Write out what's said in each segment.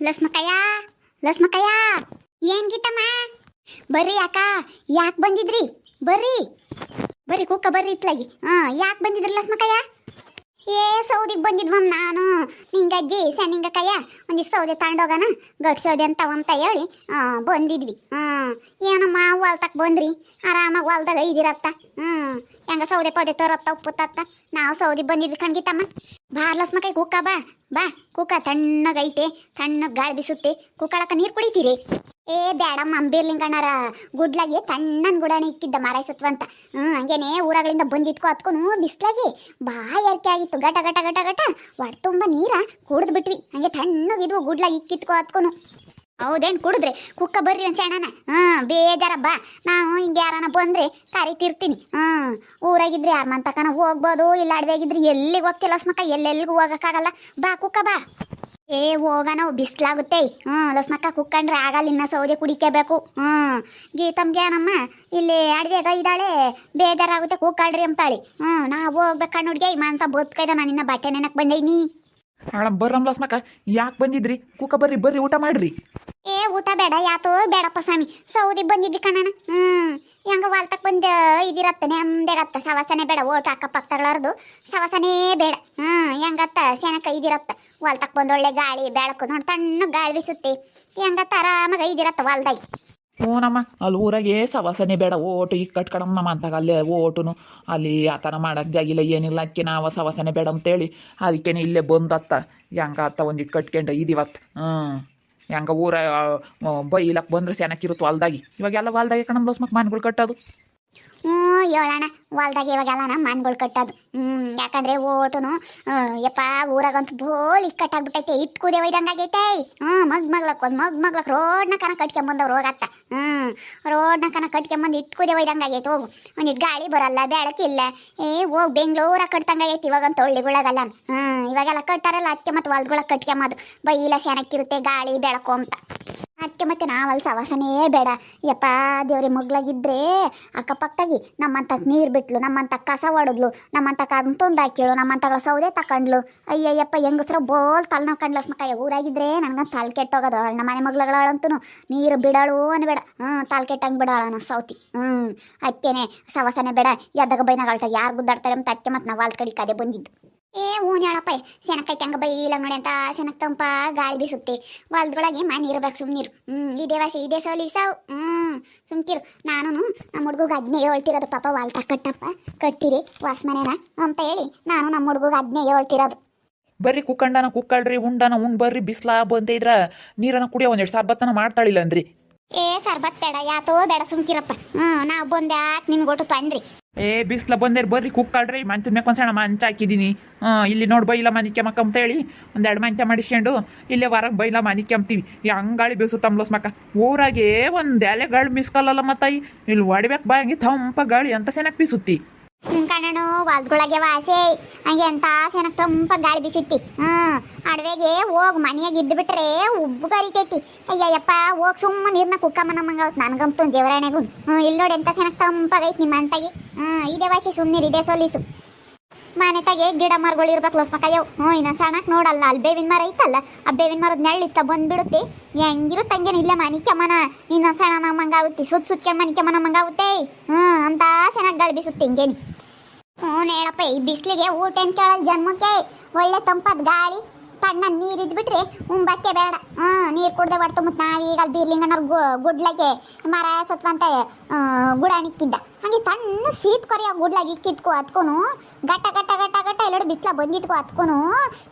ಲಸ್ಮಕ್ಕಯ್ಯ ಲಸ್ಮಕಯ್ಯ ಏನ್ ಗೀತಮ್ಮ? ಬರ್ರಿ ಅಕ್ಕ ಯಾಕೆ ಬಂದಿದ್ರಿ? ಬರ್ರಿ. ಬರ್ರಿ ಕುಕ್ಕ ಬರ್ರಿ ಇತ್ಲಾಗಿ ಹಾ ಯಾಕೆ ಬಂದಿದ್ರಿ ಲಸ್ಮಕಯ್ಯ ಏ ಸೌದಿಗೆ ಬಂದಿದ್ವಮ್ಮ ನಾನು. ನಿಂಗಜ್ಜಿ ಸಣ್ಣಿಂಗಕ್ಕಯ್ಯ ಒಂದಿಷ್ಟು ಸೌದೆ ತಗೊಂಡೋಗೋಣ ಗಟ್ ಸೌದೆ ಅಂತವಂತ ಹೇಳಿ ಆ, ಬಂದಿದ್ವಿ. ಹಾಂ ಏನಮ್ಮ ಹೊಲ್ತಕ್ ಬಂದ್ರಿ? ಆರಾಮಾಗಿ ಹೊಲ್ದಾಗ ಇದಿರತ್ತ ಹ್ಞೂ ಹೆಂಗ ಸೌದೆ ಪೌದೆ ತರತ್ತ ಉಪ್ಪು ತತ್ತ. ನಾವು ಸೌದಿ ಬಂದಿದ್ವಿ ಕಣ್ಗಿತ್ತಮ್ಮ ಬಾ ಲಸ್ಮಕೈ ಕುಕ್ಕ ಬಾ. ಬಾ ಕುಕ್ಕ ತಣ್ಣಗೈತೆ, ತಣ್ಣಗೆ ಗಾಳಿ ಬಿಸುತ್ತೆ. ಕುಕ್ಕಳಕ್ಕ ನೀರು ಕುಡಿತೀರಿ? ಏ ಬೇಡಮ್ಮ ಮಂಬಿರ್ಲಿಂಗಣ್ಣರ ಗುಡ್ಲಾಗಿ ತಣ್ಣನ್ ಗುಡಾನೆ ಇಕ್ಕಿದ್ದ ಮಾರಾಯ್ಸತ್ವ ಅಂತ. ಹ್ಞೂ ಹಂಗೇನೆ ಊರಗಳಿಂದ ಬಂದಿದ್ಕೋ ಅತ್ಕೊನು ಬಿಸ್ಲಾಗಿ. ಬಾ ಎರ್ಕೆ ಆಗಿತ್ತು. ಗಟ ಗಟ ಗಟ ಗಟ. ಒಡ್ ತುಂಬ ನೀರ ಕುಡ್ದು ಬಿಟ್ವಿ. ಹಂಗೆ ತಣ್ಣಗಿದ್ವು ಗುಡ್ಲಾಗಿ ಇಕ್ಕಿತ್ಕೋ ಹತ್ಕೊನು ಹೌದೇನು ಕುಡಿದ್ರೆ? ಕುಕ್ಕ ಬರ್ರಿ ಒಂದು ಸಣ್ಣನ ಹಾಂ ಬೇಜಾರಬ್ಬ. ನಾನು ಹಿಂಗೆ ಯಾರನ ಬಂದ್ರೆ ಕರಿತಿರ್ತೀನಿ. ಹಾಂ ಊರಾಗಿದ್ರೆ ಯಾರ ಮಂತಕನ ಹೋಗ್ಬೋದು, ಇಲ್ಲ ಅಡ್ವೆಗಿದ್ರೆ ಎಲ್ಲಿಗೆ ಹೋಗ್ತಿಲ್ಲ ಲಸ್ಮಕ್ಕ? ಎಲ್ಲೆಲ್ಲಿಗೂ ಹೋಗೋಕ್ಕಾಗಲ್ಲ. ಬಾ ಕುಕ್ಕ, ಬಾ. ಏ ಹೋಗೋಣ ಬಿಸ್ಲಾಗುತ್ತೆ. ಹ್ಞೂ ಲಸ್ಮಕ್ಕ, ಕುಕ್ಕಂಡ್ರೆ ಆಗಲ್ಲ, ಇನ್ನ ಸೌದೆ ಕುಡಿಕೇಬೇಕು ಹ್ಞೂ ಗೀತಮ್ಗೆ ನಮ್ಮ ಇಲ್ಲಿ ಅಡುಗೆಗ ಇದ್ದಾಳೆ. ಬೇಜಾರಾಗುತ್ತೆ ಕುಕ್ಕಳ್ರಿ ಅಂತಾಳೆ ಹ್ಞೂ ನಾವು ಹೋಗ್ಬೇಕಣ್ಣ ಹುಡುಗಿ. ಅಂತ ಬದುಕೈದ ನಾನು ಇನ್ನ ಬಟ್ಟೆ ನೆನಕ್ಕೆ ಬಂದೈನಿ. ಬರ್ರಮ್ಮ ಬರ್ರಮ್ ಲಸ್ಮಕ್ಕ. ಯಾಕೆ ಬಂದಿದ್ರಿ? ಕುಕ್ಕ ಬರ್ರಿ ಬರ್ರಿ, ಊಟ ಮಾಡ್ರಿ. ಏ, ಊಟ ಬೇಡ, ಯಾತೋ ಬೇಡಪ್ಪ ಸ್ವಾಮಿ. ಸೌದಿ ಬಂದಿದ್ದಿ ಕಣಣ ಹ್ಮ್. ಹೆಂಗ ವಾಲ್ತಕ್ ಬಂದ ಇದಿರತ್ತನೆ ಅಂದೇಗತ್ತ ಸವಾಸನೆ ಬೇಡ, ಓಟ್ ಅಕ್ಕಪಕ್ಕಗಳಾರ್ದು ಸವಾಸನೆ ಬೇಡ. ಹ್ಮ್, ಹೆಂಗತ್ತ? ಸೆನಕ ಇದಿರತ್ತ. ವಾಲ್ತಕ್ ಬಂದ ಒಳ್ಳೆ ಗಾಳಿ, ಬೆಳಕು. ನೋಡಿ ತಣ್ಣ ಗಾಳಿ ಬೀಸುತ್ತೆ. ಹೆಂಗತ್ತ ಆರಾಮಾಗ ಇದಿರತ್ತ ವಾಲ್ದಾಗಿ. ಹ್ಞೂನಮ್ಮ ಅಲ್ಲಿ ಊರಾಗೆ ಸವಾಸನೆ ಬೇಡ. ಓಟು ಈಗ ಕಟ್ಕಡಮ್ಮ ಅಂತ ಅಂತಾಗ ಅಲ್ಲೇ ಓಟುನು. ಅಲ್ಲಿ ಆ ಥರ ಮಾಡಕ್ಕೆ ಜಾಗಿಲ್ಲ ಏನಿಲ್ಲ. ಅಕ್ಕಿ ನಾವು ಸವಾಸನೆ ಬೇಡ ಅಂತೇಳಿ. ಅದಕ್ಕೇನೆ ಇಲ್ಲೇ ಬಂದತ್ತ. ಹೆಂಗ ಅತ್ತ ಒಂದಿಟ್ಟು ಕಟ್ಕೊಂಡು ಇದೀವತ್ತು. ಹ್ಞೂ ಹೆಂಗ ಊರ ಇಲ್ಲಕ್ಕೆ ಬಂದ್ರೆ ಸೆನಕ್ಕಿರುತ್ತೆ ಹೊಲ್ದಾಗಿ ಇವಾಗೆಲ್ಲ ಹೊಲ್ದಾಗೆ ಕಣಮ್ ಬಸ್ಮಕ್ ಮನ್ಗಳು ಕಟ್ಟೋದು. ಹ್ಞೂ ಹೇಳೋಣ ಹೊಲ್ದಾಗ ಇವಾಗೆಲ್ಲ ನಮ್ಮ ಮನ್ಗಳು ಕಟ್ಟೋದು. ಹ್ಞೂ ಯಾಕಂದ್ರೆ ಓಟುನು ಯಪ್ಪ, ಊರಾಗಂತೂ ಬೋಲ್ ಇಕ್ಕಟ್ಟಾಗ್ಬಿಟ್ಟೈತೆ ಇಟ್ಟು ಕೂದೆ ಒಯ್ದಂಗಾಗೈತೆ ಹ್ಞೂ, ಮಗ್ ಮಗ್ಲಕ್ ಒಂದು ಮಗ್ ಮಗ್ಲಕ್ ರೋಡ್ನ ಕನ ಕಟ್ಕೊಂಬಂದವ್ರು ಹೋಗತ್ತ. ಹ್ಞೂ, ರೋಡ್ನ ಕನ ಕಟ್ಕೊಂಬಂದು ಇಟ್ಟು ಕೂದೆ ಒಯ್ದಂಗಾಗೈತೆ ಹೋಗು. ಒಂದಿಟ್ಟು ಗಾಳಿ ಬರಲ್ಲ ಬೆಳಕಿಲ್ಲ ಏ, ಹೋಗಿ ಬೆಂಗಳೂರಾಗ ಕಟ್ತಂಗಾಗೈತೆ ಇವಾಗಂತೂ ಹಳ್ಳಿಗಳಾಗಲ್ಲ. ಹ್ಞೂ, ಇವಾಗೆಲ್ಲ ಕಟ್ಟಾರಲ್ಲ ಅದಕ್ಕೆ ಮತ್ತು ಹೊಲ್ದೊಳಗೆ ಕಟ್ಕೊಂಬದು. ಬೈಲ ಸೆನಕ್ಕಿರುತ್ತೆ ಗಾಳಿ, ಬೆಳಕು ಅಂತ. ಅದಕ್ಕೆ ಮತ್ತೆ ನಾವಲ್ಲಿ ಸವಾಸನೇ ಬೇಡ. ಯಪ್ಪ, ದೇವ್ರಿ, ಮಗ್ಲಾಗಿದ್ರೆ ಅಕ್ಕಪಕ್ಕದಾಗಿ ನಮ್ಮಂತ ನೀರು ಬಿಟ್ಲು, ನಮ್ಮಂತ ಕಸ ಹೊಡೆದ್ಲು ನಮ್ಮಂತ ಅಂತೊಂದು ಹಾಕಿಳು ನಮ್ಮಂತಗಳ ಸೌದೆ ತಕೊಂಡ್ಲು. ಅಯ್ಯಯ್ಯಪ್ಪ, ಹೆಂಗಸ್ರ ಬೋಲ್ ತಲೆ ನೋವು ಕಂಡ್ಲಸ್ ಮಕ್ಕ ಊರಾಗಿದ್ರೆ ನನಗೆ ತಲೆ ಕೆಟ್ಟೋಗೋದು ನಮ್ಮ ಮನೆ ಮಗ್ಳಗಳಂತೂ ನೀರು ಬಿಡಾಳು ಅನ್ಬೇಡ. ಹ್ಞೂ ತಲೆ ಕೆಟ್ಟಂಗೆ ಬಿಡಾಳ ಸೌತಿ. ಹ್ಞೂ ಅಕ್ಕೇನೆ, ಸವಾಸನೆ ಬೇಡ. ಎದ್ದಾಗ ಬೈನಾಗಳ್ತ ಯಾರು ಗುದ್ದಾಡ್ತಾರೆ ಅಂತ ಅದಕ್ಕೆ ಮತ್ತೆ ನಾವು ಅಲ್ಲಿ ಕಡೆ ಕದೆ ಬಂದಿದ್ದು. ಏ ಊನ್ ಹೇಳಪ್ಪ ಸೆನಕೈತೆ ಹಂಗ ಇಲ್ಲ ನೋಡಿ ಅಂತ ಸೆನಕ್ ತಂಪ ಗಾಳಿ ಬೀಸುತ್ತೆ. ಹೊಲ್ದೊಳಗೆ ಮನೆ ಇರ್ಬೇಕು ಸುಮ್ನಿರು. ಹ್ಮ್, ಇದೇ ವಾಸಿ, ಇದೇ ಸೋಲಿ ಸಾವು. ಹ್ಮ್, ಸುಮ್ಕಿರು. ನಾನು ನಮ್ಮ ಹುಡುಗ ಅದ್ನೇ ಹೇಳ್ತಿರೋದು. ಪಾಪ ವಾಲ್ತ ಕಟ್ಟಪ್ಪ, ಕಟ್ಟಿರಿ ವಾಸ್ ಮನೇನ ಅಂತ ಹೇಳಿ ನಾನು ನಮ್ಮ ಹುಡುಗ ಅದ್ನೇ ಹೇಳ್ತಿರೋದು. ಬರ್ರಿ ಕುಕ್ಕಂಡನ ಕುಕ್ಕಳ್ರಿ, ಉಂಡನ ಉಂಡ್ ಬರ್ರಿ, ಬಿಸ್ಲಾ ಬಂದಿದ್ರ ನೀರನ್ನ ಕುಡಿಯೋ ಒಂದೆರಡು ಸರ್ಬತ್ತನ ಮಾಡ್ತಾಳಿಲ್ಲ ಅಂದ್ರಿ. ಏ ಸರ್ಬತ್ ಬೇಡ. ಯಾತೋ ಬೇಡ, ಸುಮ್ಕಿರಪ್ಪ. ಹ್ಮ್, ನಾವು ಬಂದೆ ನಿಮ್ಗೆ ಒಟ್ಟು ತಂದ್ರಿ. ಏ, ಬಿಸ್ಲ ಬಂದೇರಿ ಬರ್ರಿ, ಕುಕ್ಕಳ್ರಿ. ಮಂಚದ ಮ್ಯಾಗ ಒಂದ್ಸಣ ಮಂಚ ಹಾಕಿದೀನಿ. ಹಾಂ ಇಲ್ಲಿ ನೋಡಿ ಬೈಲ ಮನಿಕೆ ಅಂತೇಳಿ ಒಂದೆರಡು ಮಂಚ ಮಾಡಿಸ್ಕೊಂಡು ಇಲ್ಲೇ ಹೊರಗೆ ಬೈಲ ಮನಿಕೆ ಅಂತೀವಿ. ಹಂಗಾಳಿ ಬೀಸುತ್ತಂಬ್ಲಸ್ ಮಕ್ಕ. ಊರಾಗೆ ಒಂದು ಗಾಳಿ ಮಿಸ್ಕಲ್ಲಲ್ಲ ಮತ್ತಾಯಿ ಇಲ್ಲಿ ಹೊಡಿಬೇಕು ಬಾ ತಂಪ ಗಾಳಿ ಅಂತ ಸೆನಕ್ ಬೀಸುತ್ತಿ. ಹ್ಮ್ ಕಣ್ಣನು ಹೊಲ್ದೊಳಗೆ ವಾಸೆ ಹಂಗೆ ಅಂತ ಸೆನಕ್ ತಂಪ ಗಾಳಿ ಬೀಸುತ್ತಿ ಹ್ಮ್ ಅಡವೆಗೆ ಹೋಗ್ ಮನೆಯಾಗ ಇದ್ದು ಬಿಟ್ರೆ ಉಬ್ಬು ಕರಿತೈತಿ. ಅಯ್ಯಯ್ಯಪ್ಪ, ಹೋಗ್ ಸುಮ್ಮ ನೀರ್ನ ಕುಕ್ಕಮ್ಮ ಮಂಗ ನನ್ಗಂತು ದೇವರಾಣೆಗೂ ಹ್ಮ್ ಇಲ್ಲಿ ನೋಡಿ ಎಂತ ಸೆನಕ್ ತಂಪಾಗೈತಿ ನಿಮ್ಮ ಅಂತಾಗಿ ಹ್ಮ್ ಇದೇ ವಾಸಿ ಸುಮ್ಮನೆ ಇದೇ ಸೊಲೀಸು. ಮನೆ ತಾಗೆ ಗಿಡ ಮರಗಳು ಇರ್ಬೇಕು ಲಸ್ಮಕ್ಕಯ್ಯವ್ ಹ್ಞೂ, ಇನ್ನ ಸಣ್ಣಕ್ಕೆ ನೋಡಲ್ಲ, ಅಲ್ಲಿ ಬೇವಿನ ಮರ ಐತಲ್ಲ ಆ ಬೇವಿನ ಮರದ ನೆಳ್ಳಿತ್ತ ಬಂದ್ಬಿಡುತ್ತೆ. ಹೆಂಗಿರುತ್ತೆ ಹಂಗೇನು? ಇಲ್ಲ ಮನಿ ಕೆಮ್ಮನ, ಇನ್ನ ಸಣ್ಣ ಮಂಗಾಗುತ್ತೆ ಸುತ್ತ ಸುತ್ತ ಮನಿ ಕೆಮ್ಮನ ಮಂಗಾಗುತ್ತೆ ಹ್ಞೂ, ಅಂತ ಚೆನ್ನಾಗಿ ಗಾಳಿ ಬೀಸುತ್ತೆ ಹಿಂಗೇನಿ. ಹ್ಞೂ ಹೇಳಪ್ಪ ಈ ಬಿಸಿಲಿಗೆ ಊಟ ಏನು ಕೇಳಲ್ಲ ಜನ್ಮಕ್ಕೆ? ಒಳ್ಳೆ ತಂಪಾದ ಗಾಳಿ. ತಣ್ಣ ನೀರು ಇದ್ಬಿಟ್ರೆ ಉಂಬಕ್ಕೆ ಬೇಡ. ಹ್ಞೂ ನೀರು ಕುಡ್ದೆ ಹೊಡ್ತು ಮತ್ತು ನಾವೀಗ ಅಲ್ಲಿ ಬೀರ್ಲಿಂಗನವ್ರ ಗುಡ್ಲಕ್ಕೆ ಮರ ಸತ್ವಂತ ಗುಡ ನಿಕ್ಕಿದ್ದ. ಹಂಗೆ ತಣ್ಣ ಸೀಟ್ ಕೊರಿಯ ಗುಡ್ಲಾಗಿ ಇಕ್ಕಿದ್ಕೋ ಹತ್ಕೊನು ಗಟ್ಟ ಗಟ್ಟ ಗಟ್ಟ ಗಟ್ಟ ಎಲ್ಲೋಡು ಬಿಸ್ಲ ಬಂದಿದ್ಕೋ ಹತ್ಕೊನು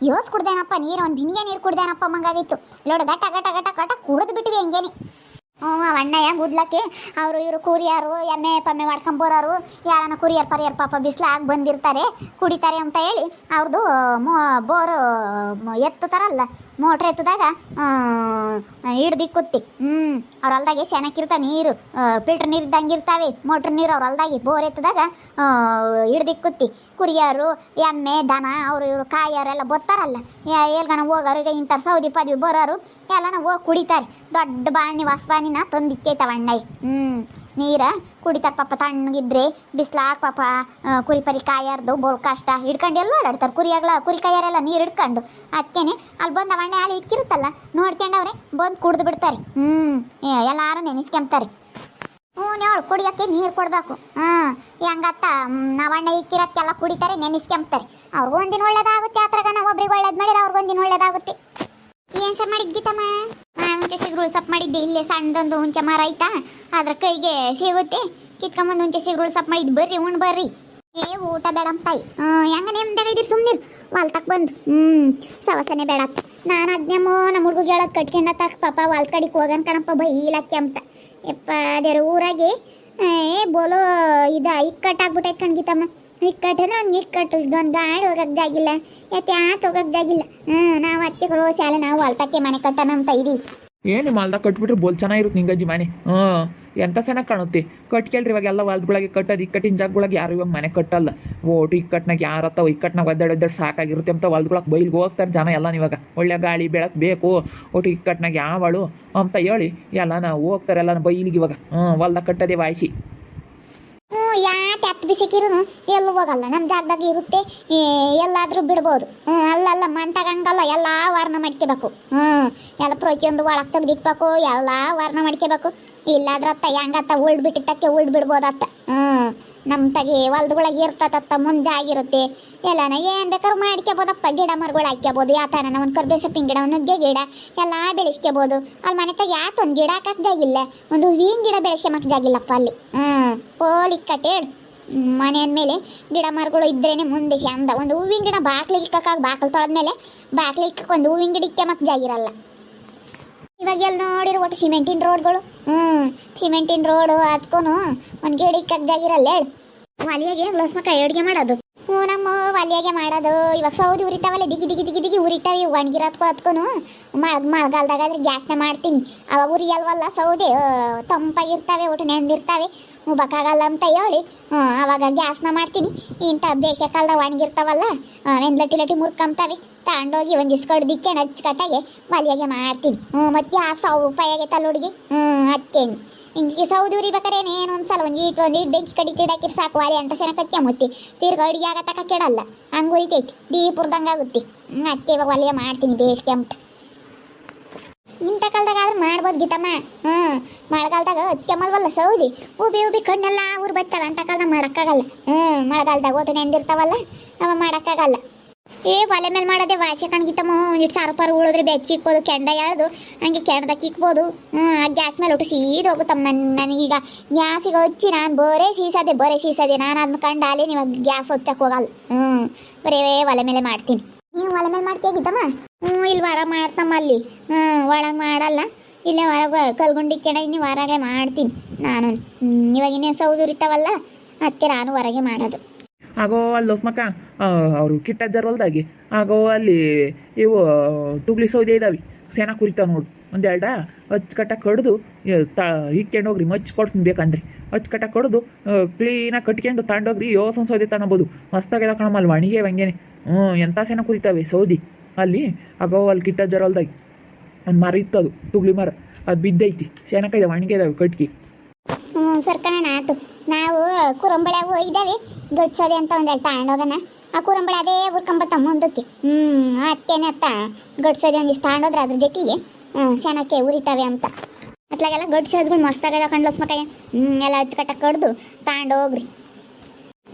ಯೋಸ್ ಕುಡ್ದೇನಪ್ಪ ನೀರು ಒಂದು ಬಿನ್ಗೆ ನೀರು ಕುಡ್ದೇನಪ್ಪ ಮಂಗಾಗಿತ್ತು. ಎಲ್ಲೋಡು ಗಟ್ಟ ಗಟ್ಟ ಗಟ್ಟ ಗಟ್ಟ ಕುಡಿದ್ಬಿಟ್ವಿ ಬಿಟ್ವಿ ಹಂಗೇನಿ. ಹ್ಞೂ ಅವ ಅಣ್ಣಯ್ಯ ಗುಡ್ಲಕ್ಕೆ ಅವರು ಇವರು ಕೂರಿಯಾರು, ಎಮ್ಮೆ ಪಮ್ಮೆ ಬರೋರು ಯಾರನ್ನ ಕುರಿಯರ್ ಪರಿಯರ್ ಪಾಪ ಬಿಸಿಲಾಗಿ ಬಂದಿರ್ತಾರೆ, ಕುಡಿತಾರೆ ಅಂತ ಹೇಳಿ ಅವ್ರದ್ದು ಮೋ ಬೋರು ಎತ್ತುತ್ತಾರಲ್ಲ. ಮೋಟ್ರ್ ಎತ್ತದಾಗ ಹಿಡ್ದಿಕ್ಕುತ್ತಿ ಹ್ಞೂ ಅವ್ರ ಹೊಲ್ದಾಗೆ ಸೆನಕ್ಕಿರ್ತಾವೆ ನೀರು. ಫಿಲ್ಟರ್ ನೀರು ಇದ್ದಂಗೆ ಇರ್ತಾವೆ. ಮೋಟ್ರ್ ನೀರು ಅವ್ರ ಹೊಲ್ದಾಗೆ ಬೋರ್ ಎತ್ತದಾಗ ಹಿಡ್ದಿಕ್ಕುತ್ತಿ ಕುರಿಯರು, ಎಮ್ಮೆ, ದನ, ಅವರು ಇವರು ಕಾಯೋರೆಲ್ಲ ಬತ್ತಾರಲ್ಲ. ಎಲ್ಗನ ಈಗ ಇಂಥ ಸೌದಿ ಪದವಿ ಬರೋರು ಎಲ್ಲನ ಹೋಗಿ ಕುಡಿತಾರೆ. ದೊಡ್ಡ ಬಾಣಿ ಹೊಸ ಬಾಣಿನ ತಂದಿಕ್ಕೈತವ ಅಣ್ಣಯ್ಯ ಹ್ಞೂ ನೀರ ಕುಡಿತಾರ ಪಾಪ ತಣ್ಣಗಿದ್ರೆ ಬಿಸ್ಲಾಕ್ ಪಾಪ ಆ, ಕುರಿ ಪರಿ ಕಾಯಾರ್ದು ಬೋಲ್ ಕಷ್ಟ ಹಿಡ್ಕೊಂಡು ಎಲ್ಲ ಓಡಾಡ್ತಾರೆ ಕುರಿಯಾಗ್ಲ ಕುರಿ ಕಾಯಾರೆಲ್ಲ ನೀರು ಹಿಡ್ಕೊಂಡು. ಅದಕ್ಕೇನೆ ಅಲ್ಲಿ ಬಂದು ಅವಣ್ಣೆ ಅಲ್ಲಿ ಇಕ್ಕಿರುತ್ತಲ್ಲ ನೋಡ್ಕೊಂಡವ್ರೆ ಬಂದು ಕುಡ್ದು ಬಿಡ್ತಾರೆ. ಹ್ಞೂ ಎಲ್ಲಾರು ನೆನೆಸ್ಕೊಂತಾರೆ ಹ್ಞೂ ನೋಡು ಕುಡಿಯೋಕ್ಕೆ ನೀರು ಕೊಡಬೇಕು. ಹಾಂ ಹೆಂಗತ್ತ ನವಣ್ಣ ಇಕ್ಕಿರೋದಕ್ಕೆಲ್ಲ ಕುಡಿತಾರೆ ನೆನೆಸ್ಕೊಂಬ್ತಾರೆ ಅವ್ರಿಗೂ ಒಂದಿನ ಒಳ್ಳೇದಾಗುತ್ತೆ ಅದ್ರಾಗ ನಾವು ಒಬ್ರಿಗೆ ಒಳ್ಳೇದು ಮಾಡಿದ್ರೆ ಅವ್ರಿಗೊಂದಿನ ಒಳ್ಳೇದಾಗುತ್ತೆ. ಏನು ಸರ್ ನಾನು ಮುಂಚೆ ಸಿಗರು ಸಪ್ ಮಾಡಿದ್ದೆ. ಇಲ್ಲೇ ಸಣ್ಣದೊಂದು ಹುಂಚೆ ಮರ ಆಯ್ತಾ ಅದ್ರ ಕೈಗೆ ಸಿಗುತ್ತೆ ಕಿತ್ಕೊಂಬಂದು ಹುಂಚೆ ಸಿಗರು ಸಪ್ ಮಾಡಿದ್ದು ಬರ್ರಿ, ಉಣ್ ಬರ್ರಿ. ಏ, ಊಟ ಬೇಡ ತಾಯಿ. ಹೆಂಗ ನೇಮ್ ಇದ್ದೀರಿ? ಸುಮ್ಮನೆ ವಾಲ್ತಕ್ ಬಂದು. ಹ್ಞೂ ಸವಸನೆ ಬೇಡ ನಾನು ಅದ್ನೇಮೋ ನಮ್ಮ ಹುಡುಗ ಹೇಳೋದು ಕಟ್ಕೊಂಡ ತಕ್ಕ ಪಾಪ ವಾಲ್ ಕಡೆಗೆ ಹೋಗನ್ ಕಣಪ್ಪ ಬೈಲಕ್ಕೆ ಅಂತ. ಯಪ್ಪ ಅದೇರ ಊರಾಗೆ. ಏ, ಬೋಲೋ, ಇದ ಇಕ್ಕಟ್ಟಾಗ್ಬಿಟ್ಟೈತೆ ಕಣ್ಗಿತಮ್ಮ ಇಕ್ಕಟ್ಟು ಅಂದ್ರೆ ಅವ್ನಿಗೆ ಇಕ್ಕಟ್ಟು ಈಗ ಒಂದು ಗಾಡಿ ಹೋಗಕ್ಕೆ ಜಾಗಿಲ್ಲ. ಯಾಕೆ ಆತ ಹೋಗಕ್ಕೆ ಜಾಗಿಲ್ಲ. ಹ್ಞೂ ನಾವು ಶಾಲೆ ನಾವು ಹೊಲ್ತಕ್ಕೆ ಮನೆ ಕಟ್ಟೋಣ ಅಂತ ಇದೀವಿ. ಏನು ಮಾಲ್ದಾಗ ಕಟ್ಬಿಟ್ರೆ ಬೋಲ್ ಚೆನ್ನಾಗಿರುತ್ತೆ ನಿಂಗಜ್ಜಿ ಮನೆ? ಹ್ಞೂ ಎಂತ ಚೆನ್ನಾಗಿ ಕಾಣುತ್ತೆ? ಕಟ್ಕೇಳ್ರಿ ಇವಾಗ ಎಲ್ಲ ಹೊಲ್ದೊಳಗೆ ಕಟ್ಟೋದು, ಇಕ್ಕಟ್ಟಿನ ಜಾಗಗಳಿಗೆ ಯಾರು ಇವಾಗ ಮನೆ ಕಟ್ಟಲ್ಲ. ಓಟು ಇಕ್ಕಟ್ನಾಗ ಯಾರತ್ತವ ಇಕ್ಕಟ್ನಾಗ ಒದ್ದಾಡಿ ಸಾಕಾಗಿರುತ್ತೆ ಅಂತ ಹೊಲ್ದೊಳಗೆ ಬೈಲ್ಗೆ ಹೋಗ್ತಾರೆ ಜನ ಎಲ್ಲ ಇವಾಗ. ಒಳ್ಳೆ ಗಾಳಿ ಬೆಳಕು ಬೇಕು. ಒಟ್ಟು ಇಕ್ಕಟ್ನಾಗ ಯಾವಳು? ಅಂತ ಹೇಳಿ ಎಲ್ಲ ನಾವು ಹೋಗ್ತಾರೆ ಎಲ್ಲ ಬೈಲಿಗೆ ಇವಾಗ. ಹ್ಞೂ ಹೊಲ್ದಾಗ ಕಟ್ಟೋದೇ ವಾಯಿಸಿ. ಯಾಕೆ ಹತ್ತು ಬಿಸಿಕಿರು ಎಲ್ಲೂ ಹೋಗಲ್ಲ. ನಮ್ಮ ಜಾಗದಾಗ ಇರುತ್ತೆ. ಎಲ್ಲಾದರೂ ಬಿಡ್ಬೋದು. ಹ್ಞೂ ಅಲ್ಲಲ್ಲ ಮಂಟಾಗ ಹಂಗಲ್ಲ. ಎಲ್ಲ ವರ್ಣ ಮಾಡ್ಕೋಬೇಕು ಹ್ಞೂ ಎಲ್ಲ ಪ್ರತಿಯೊಂದು ಒಳಗೆ ತೆಗ್ದಿಕ್ಬೇಕು. ಎಲ್ಲ ವರ್ಣ ಮಾಡ್ಕೋಬೇಕು ಇಲ್ಲಾದ್ರತ್ತ ಹೆಂಗತ್ತ ಉಳ್ದು ಬಿಟ್ಟಿದ್ದಕ್ಕೆ ಉಳ್ದು ಬಿಡ್ಬೋದತ್ತ. ಹ್ಮ್ ನಮ್ಮ ತಗಿ ಹೊಲ್ದೊಳಗೆ ಇರ್ತತತ್ತ ಮುಂಜಾಗಿರುತ್ತೆ ಎಲ್ಲನ ಏನು ಬೇಕಾದ್ರೂ ಮಾಡ್ಕೋಬೋದಪ್ಪ ಗಿಡ ಮರಗಳು ಹಾಕ್ಕೋಬೋದು ಯಾತನ ಒಂದು ಕರ್ಬೇ ಸೊಪ್ಪಿನ ಗಿಡ ನುಗ್ಗೆ ಗಿಡ, ಎಲ್ಲ ಬೆಳೆಸ್ಕೋಬೋದು ಅಲ್ಲಿ ಮನೆ ತಗ ಒಂದು ಗಿಡ ಹಾಕಕ್ದಾಗಿಲ್ಲ ಒಂದು ಹೂವಿನ ಗಿಡ ಬೆಳೆಸ್ಕೊಂಬಕ್ ಜಾಗಿಲ್ಲಪ್ಪ ಅಲ್ಲಿ. ಹ್ಮ್ ಪೋಲಿ ಕಟ್ಟೇಳು ಮನೆ ಅಂದಮೇಲೆ ಗಿಡ ಮರಗಳು ಇದ್ರೇನೆ ಮುಂದೆ ಚಂದ. ಒಂದು ಹೂವಿನ ಗಿಡ ಬಾಕ್ಲಿಗೆ ಇಕ್ಕಾಗ ಬಾಕ್ಲು ತೊಳೆದ್ಮೇಲೆ ಬಾಕ್ಲಿ ಇಕ್ಕಕ್ಕೆ ಒಂದು ಹೂವಿನ ಗಿಡ ಇಕ್ಕಮಕ್ ಜಾಗಿರಲ್ಲ ಇವಾಗ ಎಲ್ಲಿ ನೋಡಿರೋ ಒಟ್ಟು ಸಿಮೆಂಟಿನ ರೋಡ್ಗಳು ಹ್ಞೂ ಸಿಮೆಂಟಿನ ರೋಡು ಅದಕ್ಕೂ ಒಂದು ಗಿಡ ಕಗ್ದಾಗಿರಲ್ಲ ಹೇಳು. ಒಲಿಯಾಗೆ ಲಸ್ಮಕ್ಕ ಅಡುಗೆ ಮಾಡೋದು. ಹ್ಞೂ ನಮ್ಮ ಒಲಿಯಾಗೆ ಮಾಡೋದು. ಇವಾಗ ಸೌದಿ ಉರಿತಾವಲ್ಲ, ದಿಗಿ ದಿಗಿ ದಿಗಿ ದಿಗಿ ಉರಿತಾವೆ. ಒಣಗಿರೋದ್ಕೂ ಮಳ ಮಳೆಗಾಲದಾಗ ಆದ್ರೆ ಗ್ಯಾಸ್ನ ಮಾಡ್ತೀನಿ. ಅವಾಗ ಉರಿಯಲ್ವಲ್ಲ ಸೌದೆ, ತಂಪಾಗಿರ್ತಾವೆ ಊಟ ನೆಂದಿರ್ತವೆ. ಮುಬಕ್ಕಾಗಲ್ಲ ಅಂತ ಹೇಳಿ ಅವಾಗ ಗ್ಯಾಸ್ನ ಮಾಡ್ತೀನಿ. ಇಂಥ ಬೇಸಿಗೆ ಕಾಲದಾಗ ಒಣಗಿರ್ತಾವಲ್ಲ ಒಂದು ಲಟಿ ಲಟಿ ಮುರ್ಕೊಂತಾವೆ ತಗೊಂಡೋಗಿ ಒಂದು ಇಸ್ಕಡ್ದಿಕ್ಕೆ ಅಚ್ಚುಕಟ್ಟಾಗೆ ಮಲಿಯಾಗೆ ಮಾಡ್ತೀನಿ. ಹ್ಞೂ ಮತ್ತೆ ಆ ಸಾವಿರ ರೂಪಾಯಿ ಆಗೈತೆ ಹುಡುಗಿ ಹ್ಞೂ ಹಚ್ಚೇನಿ. ಹಿಂಗೆ ಸೌದು ಉರಿಬೇಕಾರೆ ಏನು ಒಂದ್ಸಲ ಒಂದು ಈಟ್ ಒಂದು ಈಟ್ ಬೆಂಕಿ ಕಡಿ ತಿಡಾಕಿರ್ ಸಾಕು, ವಾಲಿ ಅಂತ ಸೆನ ಕಚ್ಚ ಮುತ್ತಿ. ತಿರ್ಗ ಅಡುಗೆ ಆಗತಕ್ಕ ಕೆಡಲ್ಲ. ಹಂಗೆ ಉರಿತೈತಿ. ದೀಪುರ್ದಂಗೆ ಆಗುತ್ತೆ. ಹ್ಞೂ ಅದಕ್ಕೆ ಇವಾಗ ಒಲೆಯ ಮಾಡ್ತೀನಿ ಬೇಸಿಗೆ ಅಂತ ಇಂಥ ಕಾಲದಾಗ ಆದ್ರೆ ಮಾಡ್ಬೋದು ಗೀತಮ್ಮ. ಹ್ಞೂ ಮಳೆಗಾಲದಾಗ ಕೆಮ್ಮಲ್ವಲ್ಲ ಸೌದಿ? ಉಬಿ ಉಬಿ ಕಣ್ಣೆಲ್ಲ ಊರು ಬರ್ತವೆ ಅಂತ ಕಾಲದಾಗ ಮಾಡೋಕ್ಕಾಗಲ್ಲ. ಹ್ಞೂ ಮಳೆಗಾಲದಾಗ ಒಟ್ಟು ನೆಂದಿರ್ತಾವಲ್ಲ, ಅವ ಮಾಡೋಕ್ಕಾಗಲ್ಲ. ಏ, ಒಲೆ ಮೇಲೆ ಮಾಡೋದೇ ವಾಸಿ ಕಣ್ಗಿತ್ತಮ್ಮ ಇಟ್ಟು ಸಾರು ಪಾರು ಉಳಿದ್ರೆ ಬೆಚ್ಚಿಕ್ಬೋದು ಕೆಂಡ ಎಳ್ದು, ಹಂಗೆ ಕೆಂಡದಾಗ ಇಕ್ಬೋದು. ಹ್ಞೂ ಆ ಗ್ಯಾಸ್ ಮೇಲೆ ಒಟ್ಟು ಸೀದ ಹೋಗುತ್ತಮ್ಮ ನನ್ನ ನನಗೀಗ ಗ್ಯಾಸಿಗೆ ಹಚ್ಚಿ ನಾನು ಬರೇ ಸೀಸದೆ ಬರೇ ಸೀಸದೆ. ನಾನು ಅದನ್ನ ಕಂಡಾಲೆ ನೀವು ಗ್ಯಾಸ್ ಹಚ್ಚಕ್ಕೆ ಹೋಗಲ್ಲ. ಹ್ಞೂ ಬರೇ ಒಲೆ ಮೇಲೆ ಮಾಡ್ತೀನಿ. ನೀವು ಒಲೆ ಮೇಲೆ ಮಾಡ್ತೀಯ ಗೀತಮ್ಮ ಹ್ಞೂ ಇಲ್ಲಿ ವಾರ ಮಾಡ್ತಮ್ಮ ಅಲ್ಲಿ. ಹ್ಞೂ ಒಳಗೆ ಮಾಡಲ್ಲ. ಇಲ್ಲೇ ಹೊರಗೆ ಕಲ್ಗುಂಡಿ ಕೆಡ ಇನ್ನೇ ಹೊರಗೆ ಮಾಡ್ತೀನಿ ನಾನು. ಇವಾಗ ಇನ್ನೇನು ಸೌದು ಇರ್ತಾವಲ್ಲ ಅದಕ್ಕೆ ನಾನು ಹೊರಗೆ ಮಾಡೋದು. ಆಗೋ ಅಲ್ಲಿ ಲೋಸ್ಮಕ್ಕ ಅವರು ಕಿಟ್ಟಜ್ಜರ್ ಹೊಲ್ದಾಗಿ. ಆಗೋ ಅಲ್ಲಿ ಇವು ತುಗ್ಲಿ ಸೌದೆ ಇದಾವೆ. ಸೇನಾ ಕುರಿತಾವ ನೋಡು. ಒಂದು ಎರಡ ಅಚ್ಚುಕಟ್ಟ ಕಡ್ದು ತ ಇಕ್ಕೊಂಡು ಹೋಗ್ರಿ ಮಚ್ಚಿ ಕೊಡ್ತೀನಿ ಬೇಕಂದ್ರೆ. ಅಚ್ಚುಕಟ್ಟ ಕಡ್ದು ಕ್ಲೀನಾಗಿ ಕಟ್ಕೊಂಡು ತಗೊಂಡೋಗ್ರಿ ಯೋಸನ್ ಸೌದೆ ತಗೊಬೋದು. ಮಸ್ತಾಗಿದೆ ಕಣಮ್ಮ ಅಲ್ಲಿ ಒಣಗೆ ಹಂಗೇನೆ. ಹ್ಞೂ ಎಂಥ ಸೇನ ಕುರಿತಾವೆ? ಸೌದಿ. ಅಲ್ಲಿ ಅಗೋ ಅಲ್ಲಿ ಕಿಟ್ಟ ಹೊಲ್ದಾಗಿ ಒಂದು ಮರ ಇತ್ತು ಅದು, ತುಗ್ಲಿ ಮರ. ಅದು ಬಿದ್ದೈತಿ. ಸೇನಕ್ಕಿದೆ ಒಣಗೆ ಇದಾವೆ ಕಟ್ಕಿ ಹ್ಞೂ ಸರ್ಕಣ ಆತು ನಾವು ಕುರಂಬಳೆ ಇದ್ದಾವೆ ಗಡ್ಸೋದೆ ಅಂತ ಒಂದೆರಡು ತಗೊಂಡೋಗನ ಆ ಕುರಂಬಳ ಅದೇ ಉರ್ಕೊಂಬತ್ತ ಮುಂದಕ್ಕೆ. ಹ್ಞೂ ಅತ್ತೇನೆ ಅತ್ತ. ಗಡ್ಸೋದೆ ಒಂದಿಷ್ಟು ತಗೊಂಡೋದ್ರೆ ಅದ್ರ ಜೊತೆಗೆ ಸೇನಕ್ಕೆ ಉರಿತಾವೆ ಅಂತ. ಅತ್ಲಾಗೆಲ್ಲ ಗಡ್ಸೋದ್ಗಳು ಮಸ್ತಾಗದ ಕಂಡು ಲಸ್ಮಕಾಯಿ ಹ್ಞೂ, ಎಲ್ಲ ಅಚ್ಚುಕಟ್ಟ ಕಡ್ದು ತಗೊಂಡೋಗ್ರಿ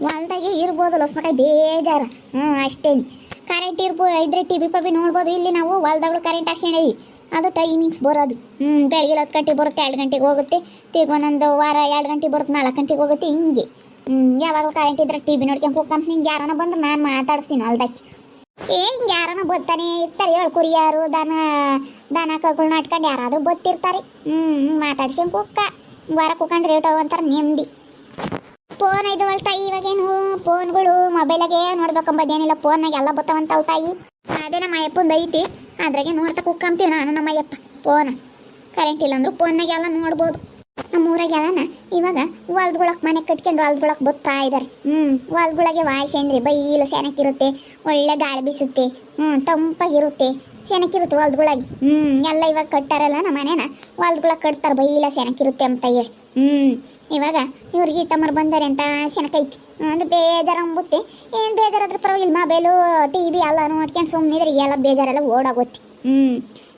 ಹೊಲ್ದಾಗೆ ಇರ್ಬೋದು ಲಸ್ಮಕಾಯಿ ಬೇಜಾರ. ಹ್ಞೂ ಅಷ್ಟೇನಿ. ಕರೆಂಟ್ ಇರ್ಬೋ, ಇದ್ರೆ ಟಿ ವಿ ಪಬಿ ನೋಡ್ಬೋದು, ಇಲ್ಲಿ ನಾವು ಹೊಲ್ದಾಗಳು ಕರೆಂಟ್ ಹಾಕ್ಕೊಂಡಿವಿ ಅದು ಟೈಮಿಂಗ್ಸ್ ಬರೋದು. ಹ್ಞೂ ಬೆಳಗ್ಗೆ ಹತ್ತು ಗಂಟೆಗೆ ಬರುತ್ತೆ, ಎರಡು ಗಂಟೆಗೆ ಹೋಗುತ್ತೆ. ತಿರ್ಗಿ ವಾರ, ಎರಡು ಗಂಟೆಗೆ ಬರುತ್ತೆ, ನಾಲ್ಕು ಗಂಟೆಗೆ ಹೋಗುತ್ತೆ, ಹಿಂಗೆ. ಹ್ಞೂ ಯಾವಾಗ ಕರೆಂಟ್ ಇದ್ರೆ ಟಿ ವಿ ನೋಡ್ಕೊಂಡು ಹೋಗ್ಕಂತ ನಿಂಗೆ ಯಾರನ್ನ ಬಂದ್ರೆ ನಾನು ಮಾತಾಡಿಸ್ತೀನಿ ಹೊಲ್ದಾಕಿ ಏ, ಹಿಂಗೆ ಯಾರನ್ನ ಬರ್ತಾನೆ ಇರ್ತಾರೆ, ಹೇಳು ಕುರಿಯಾರು, ದನ ದನ ಕರ್ಕೊಂಡು ನಾಟ್ಕೊಂಡು ಯಾರಾದರೂ ಬತ್ತಿರ್ತಾರೆ ಹ್ಞೂ ಮಾತಾಡ್ಸ್ಕೊಂಡು ಕುಕ್ಕ ವಾರ ಕುಕ್ಕಂಡು ರೇಟ್ ಅಂತಾರೆ ನೆಮ್ಮದಿ ಫೋನ್ ಇದು ತಾಯಿ ಇವಾಗೇನು ಫೋನ್ಗಳು ಮೊಬೈಲಾಗೆ ನೋಡ್ಬೇಕಂಬದೇನಿಲ್ಲ ಫೋನ್ನಾಗ ಎಲ್ಲ ಬತ್ತಾವಂತವ್ ತಾಯಿ. ಅದೇ ನಮ್ಮ ಅಯ್ಯಪ್ಪಂದು ಐತಿ. ಅದ್ರಾಗೆ ನೋಡ್ತಾ ಕುಕ್ಕಂತೀವಿ ನಾನು ನಮ್ಮ ಅಯ್ಯಪ್ಪ. ಫೋನ್ ಕರೆಂಟ್ ಇಲ್ಲ ಅಂದ್ರೂ ಫೋನ್ನಾಗೆ ಎಲ್ಲ ನೋಡ್ಬೋದು. ನಮ್ಮ ಊರಾಗ ಎಲ್ಲನ ಇವಾಗ ಹೊಲ್ದೊಳಕ್ ಮನೆ ಕಟ್ಕೊಂಡು ಹೊಲ್ದೊಳಕ್ ಬತ್ತಾ ಇದ್ದಾರೆ ಹ್ಞೂ ಹೊಲ್ದೊಳಗೆ ವಾಯ್ಸ್ ಅಂದ್ರೆ ಬೈಲು ಸೆನಕ್ಕಿರುತ್ತೆ ಒಳ್ಳೆ ಗಾಳಿ ಬೀಸುತ್ತೆ. ಹ್ಞೂ ತಂಪಾಗಿರುತ್ತೆ. ಸೆನಕಿರುತ್ತೆ ಹೊಲ್ದೊಳಗೆ ಹ್ಞೂ ಎಲ್ಲ ಇವಾಗ ಕಟ್ಟಾರಲ್ಲ ನಮ್ಮ ಮನೇನ ಹೊಲ್ದಗಳ ಕಟ್ತಾರೆ ಬೈಲ ಸೆನಕಿರುತ್ತೆ ಅಂತ ಹೇಳಿ. ಹ್ಞೂ ಇವಾಗ ಇವ್ರಿಗೆ ಈ ತಮ್ಮರು ಬಂದಾರೆ ಅಂತ ಸೆನಕೈತಿ ಅಂದ್ರೆ ಬೇಜಾರು ಅಂಬುತ್ತೆ ಏನು ಬೇಜಾರಾದ್ರೆ ಪರವಾಗಿಲ್ಲ ಮೊಬೈಲು ಟಿ ವಿ ಎಲ್ಲ ನೋಡ್ಕೊಂಡು ಸುಮ್ಮನಿದ್ರೆ ಎಲ್ಲ ಬೇಜಾರೆಲ್ಲ ಓಡಾಗುತ್ತೆ. ಹ್ಞೂ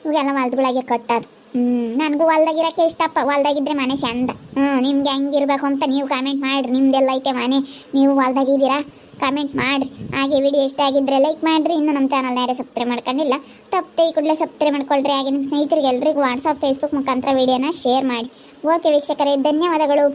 ಇವಾಗೆಲ್ಲ ಹೊಲ್ದೊಳಗೆ ಕಟ್ಟೋದು. ಹ್ಞೂ ನನಗೂ ಹೊಲ್ದಾಗಿರೋಕ್ಕೆ ಇಷ್ಟಪ್ಪ. ಹೊಲ್ದಾಗಿದ್ರೆ ಮನೆ ಚಂದ. ಹ್ಞೂ ನಿಮ್ಗೆ ಹೆಂಗಿರ್ಬೇಕು ಅಂತ ನೀವು ಕಾಮೆಂಟ್ ಮಾಡಿರಿ. ನಿಮ್ದೆಲ್ಲ ಐತೆ ಮನೆ. ನೀವು ಹೊಲ್ದಾಗಿದ್ದೀರಾ ಕಾಮೆಂಟ್ ಮಾಡಿರಿ ಹಾಗೆ ವಿಡಿಯೋ ಇಷ್ಟ ಆಗಿದ್ರೆ ಲೈಕ್ ಮಾಡಿರಿ. ಇನ್ನು ನಮ್ಮ ಚಾನಲ್ನ ಯಾರೇ ಸಬ್ಸ್ಕ್ರೈಬ್ ಮಾಡ್ಕೊಂಡಿಲ್ಲ, ತಪ್ಪದೆ ಕೂಡಲೇ ಸಬ್ಸ್ಕ್ರೈಬ್ ಮಾಡ್ಕೊಳ್ರಿ. ಹಾಗೆ ನಿಮ್ಮ ಸ್ನೇಹಿತರಿಗೆ ಎಲ್ರಿಗೂ ವಾಟ್ಸಪ್ ಫೇಸ್ಬುಕ್ ಮುಖಾಂತರ ವಿಡಿಯೋನ ಶೇರ್ ಮಾಡಿ. ಓಕೆ ವೀಕ್ಷಕರೇ, ಧನ್ಯವಾದಗಳು.